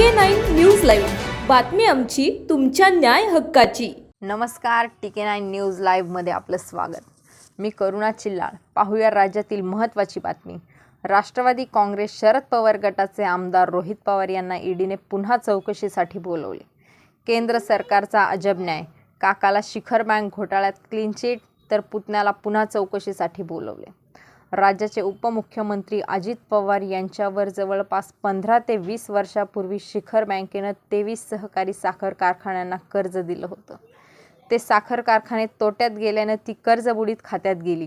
के nine news live. बातमी आमची तुमच्या न्याय हक्काची. नमस्कार टीके नाईन न्यूज लाईव्हमध्ये आपलं स्वागत. मी करुणा चिल्लाळ. पाहूया राज्यातील महत्त्वाची बातमी. राष्ट्रवादी काँग्रेस शरद पवार गटाचे आमदार रोहित पवार यांना ईडीने पुन्हा चौकशीसाठी बोलवले. केंद्र सरकारचा अजब न्याय. काकाला शिखर बँक घोटाळ्यात क्लीन चिट तर पुतण्याला पुन्हा चौकशीसाठी बोलवले. राज्याचे उपमुख्यमंत्री अजित पवार यांच्यावर जवळपास पंधरा ते वीस वर्षापूर्वी शिखर बँकेनं तेवीस सहकारी साखर कारखान्यांना कर्ज दिलं होतं. ते साखर कारखाने तोट्यात गेल्यानं ती कर्ज बुडीत खात्यात गेली.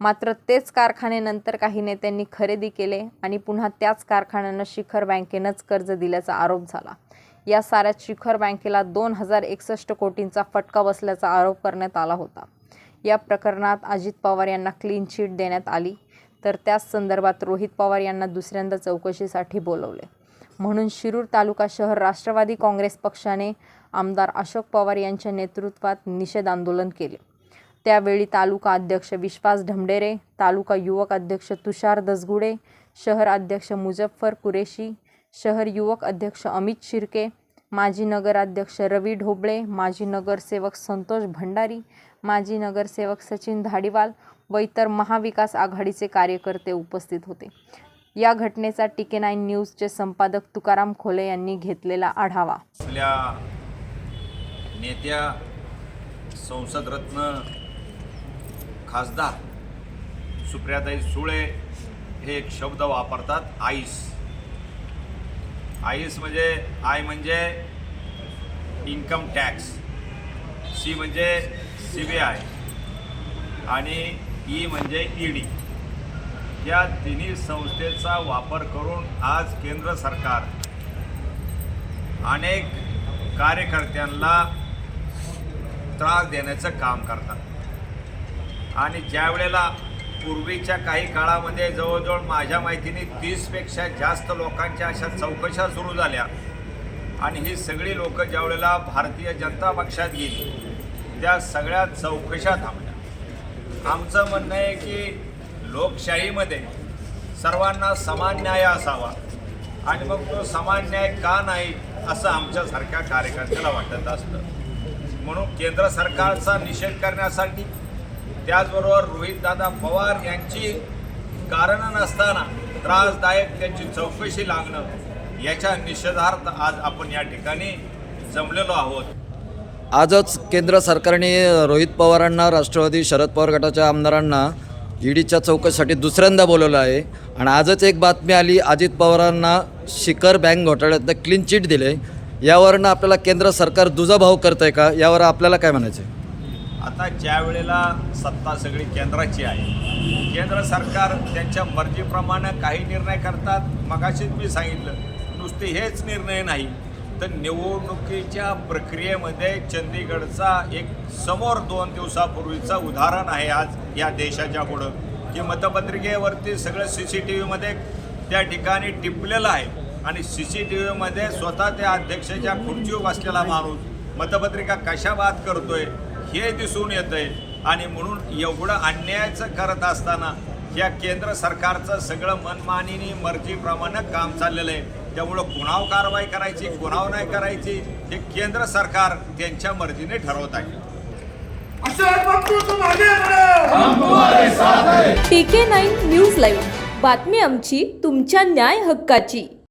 मात्र तेच कारखाने नंतर काही नेत्यांनी खरेदी केले आणि पुन्हा त्याच कारखान्यांना शिखर बँकेनंच कर्ज दिल्याचा आरोप झाला. या साऱ्यात शिखर बँकेला दोन हजार एकसष्ट कोटींचा फटका बसल्याचा आरोप करण्यात आला होता. या प्रकरणात अजित पवार यांना क्लीन चिट देण्यात आली. तर त्याच संदर्भात रोहित पवार यांना दुसऱ्यांदा चौकशीसाठी बोलवले. म्हणून शिरूर तालुका शहर राष्ट्रवादी काँग्रेस पक्षाने आमदार अशोक पवार यांच्या नेतृत्वात निषेध आंदोलन केले. त्यावेळी तालुका अध्यक्ष विश्वास ढमडेरे तालुका युवक अध्यक्ष तुषार दसगुडे शहर अध्यक्ष मुजफ्फर कुरेशी शहर युवक अध्यक्ष अमित शिर्के माजी नगराध्यक्ष रवी ढोबळे माजी नगरसेवक संतोष भंडारी माजी नगरसेवक सचिन धाडीवाल व इतर महाविकास आघाडीचे कार्यकर्ते उपस्थित होते. या घटनेचा टीके नाईन न्यूजचे संपादक तुकाराम खोले यांनी घेतलेला आढावा. आपल्या नेत्या संसदरत्न खासदार सुप्रियाताई सुळे हे एक शब्द वापरतात आईस. आईस म्हणजे आय म्हणजे इन्कम टॅक्स सी म्हणजे सी बी आय आणि ई म्हणजे ई डी. या तिन्ही संस्थेचा वापर करून आज केंद्र सरकार अनेक कार्यकर्त्यांना त्रास देण्याचं काम करतात. आणि ज्या वेळेला पूर्वीच्या काही काळामध्ये जवळजवळ माझ्या माहितीने तीसपेक्षा जास्त लोकांच्या अशा चौकशा सुरू झाल्या. आणि ही सगळी लोकं ज्यावेळेला भारतीय जनता पक्षात गेली त्या सगळ्या चौकशा थांबल्या. आमचं म्हणणं आहे की लोकशाहीमध्ये सर्वांना समान न्याय असावा आणि मग तो समान न्याय का नाही असं आमच्यासारख्या कार्यकर्त्याला वाटत असतं. म्हणून केंद्र सरकारचा निषेध करण्यासाठी त्याचबरोबर रोहितदादा पवार यांची कारणं नसताना त्रासदायक त्यांची चौकशी लागणं याच्या निषेधार्थ आज आपण या ठिकाणी जमलेलो आहोत. आजच केंद्र सरकारने रोहित पवारांना राष्ट्रवादी शरद पवार गटाच्या आमदारांना ईडीच्या चौकशीसाठी दुसऱ्यांदा बोलवलं आहे. आणि आजच एक बातमी आली अजित पवारांना शिखर बँक घोटाळ्यातनं क्लीन चिट दिले. यावरनं आपल्याला केंद्र सरकार दुजाभाव करतं आहे का? यावर आपल्याला काय म्हणायचं आहे आता ज्या वेळेला सत्ता सगळी केंद्राची आहे केंद्र सरकार त्यांच्या मर्जीप्रमाणे काही निर्णय करतात. मगाशीच मी सांगितलं नुसते हेच निर्णय नाही. तर निवडणुकीच्या प्रक्रियेमध्ये चंदीगडचा एक समोर दोन दिवसापूर्वीचं उदाहरण आहे आज या देशाच्या पुढं. की मतपत्रिकेवरती सगळं सी सी टी व्हीमध्ये त्या ठिकाणी टिपलेलं आहे. आणि सी सी टी व्हीमध्ये स्वतः त्या अध्यक्षाच्या खुर्चीवर बसलेला माणूस मतपत्रिका कशा बाद करतोय हे दिसून येतंय. आणि म्हणून एवढं अन्यायाचं करत असताना या केंद्र सरकारचं सगळं मनमानीनी मर्जीप्रमाणे काम चाललेलं आहे. त्यामुळं कुणाव कारवाई करायची कुणाव नाही करायची हे केंद्र सरकार त्यांच्या मर्जीने ठरवत आहे. बढ़ो टीके नाईन न्यूज लाईव्ह. बातमी आमची तुमच्या न्याय हक्काची.